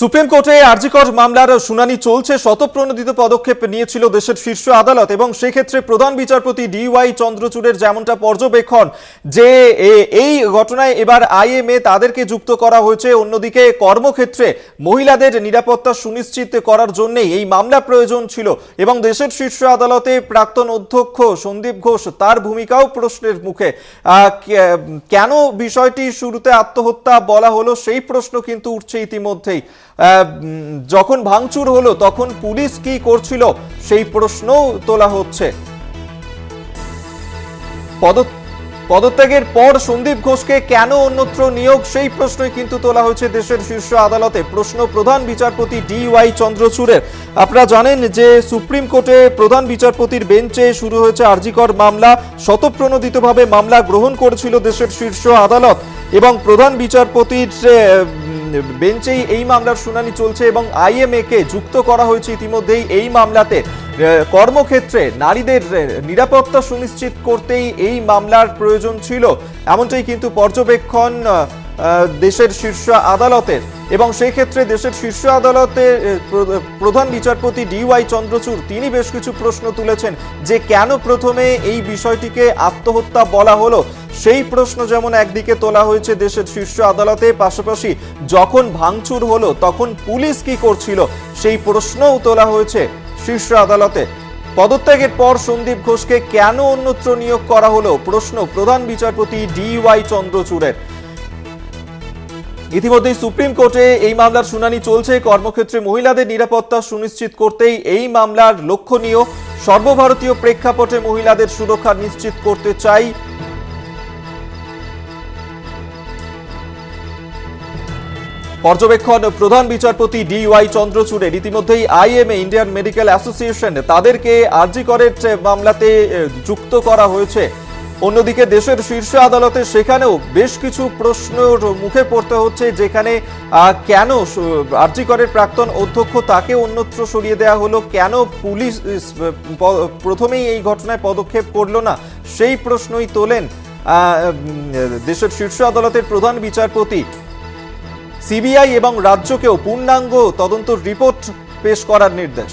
Supreme কোর্টে আরজিকর মামলার শুনানি চলছে। শতপ্রণোদিত পদক্ষেপ নিয়েছিল দেশের শীর্ষ আদালত এবং সেক্ষেত্রে প্রধান বিচারপতি ডিওয়াই চন্দ্রচূড়ের যেমনটা পর্যবেক্ষণ, যে এই ঘটনায় এবার আইএমএ তাদেরকে যুক্ত করা হয়েছে। অন্যদিকে কর্মক্ষেত্রে মহিলাদের নিরাপত্তা সুনিশ্চিত করার জন্যেই এই মামলা প্রয়োজন ছিল এবং দেশের শীর্ষ আদালতে প্রাক্তন অধ্যক্ষ সন্দীপ ঘোষ তার ভূমিকাও প্রশ্নের মুখে। কেন বিষয়টি শুরুতে আত্মহত্যা বলা হলো সেই প্রশ্ন কিন্তু উঠছে ইতিমধ্যেই। যখন ভাঙচুর হলো, তখন পুলিশ কি করছিল সেই প্রশ্নও তোলা হচ্ছে। পদ, পদত্যাগের পর সন্দীপ ঘোষকে কেন অন্যত্র নিয়োগ, সেই প্রশ্নই কিন্তু তোলা হয়েছে দেশের শীর্ষ আদালতে। প্রশ্ন প্রধান বিচারপতি ডি ওয়াই চন্দ্রচূড়ের। আপনারা জানেন যে সুপ্রিম কোর্টে প্রধান বিচারপতির বেঞ্চে শুরু হয়েছে আরজিকর মামলা। শতপ্রণোদিতভাবে মামলা গ্রহণ করেছিল দেশের শীর্ষ আদালত এবং প্রধান বিচারপতির বেঞ্চেই এই মামলার শুনানি চলছে এবং আইএমএ কে যুক্ত করা হয়েছে ইতিমধ্যেই এই মামলাতে। কর্মক্ষেত্রে নারীদের নিরাপত্তা সুনিশ্চিত করতেই এই মামলার প্রয়োজন ছিল। এমনটাই কিন্তু পর্যবেক্ষণ দেশের শীর্ষ আদালতের। এবং সেই ক্ষেত্রে দেশের শীর্ষ প্র- প্রধান বিচারপতি ডিওয়াই চন্দ্রচূড়, তিনি বেশ কিছু প্রশ্ন তুলেছেন যে কেন প্রথমে এই বিষয়টিকে আত্মহত্যা বলা হলো। সেই প্রশ্ন যেমন একদিকে তোলা হয়েছে দেশের শীর্ষ আদালতে, পাশাপাশি যখন ভাঙচুর হলো, তখন পুলিশ কি করছিল, সেই প্রশ্নও তোলা হয়েছে শীর্ষ আদালতে। পদত্যাগের পর সন্দীপ ঘোষকে কেন অন্যত্র নিয়োগ করা হলো, প্রশ্ন প্রধান বিচারপতি ডি ওয়াই চন্দ্রচূড়ের। ইতিমধ্যেই সুপ্রিম কোর্টে এই মামলার শুনানি চলছে। কর্মক্ষেত্রে মহিলাদের নিরাপত্তা সুনিশ্চিত করতেই এই মামলার লক্ষণীয়। সর্বভারতীয় প্রেক্ষাপটে মহিলাদের সুরক্ষা নিশ্চিত করতে চাই। পর্যবেক্ষণ প্রধান বিচারপতি ডি ওয়াই চন্দ্রচূড়ের। ইতিমধ্যেই আইএমএ, ইন্ডিয়ান মেডিকেল অ্যাসোসিয়েশন, তাদেরকে আরজি করের মামলাতে যুক্ত করা হয়েছে। অন্যদিকে দেশের শীর্ষ আদালতে সেখানেও বেশ কিছু প্রশ্নের মুখে পড়তে হচ্ছে, যেখানে কেন আরজি করের প্রাক্তন অধ্যক্ষ তাকে অন্যত্র সরিয়ে দেওয়া হলো, কেন পুলিশ প্রথমেই এই ঘটনায় পদক্ষেপ করল না? সেই প্রশ্নই তোলেন দেশের শীর্ষ আদালতের প্রধান বিচারপতি। সিবিআই এবং রাজ্যকেও পূর্ণাঙ্গ তদন্ত রিপোর্ট পেশ করার নির্দেশ।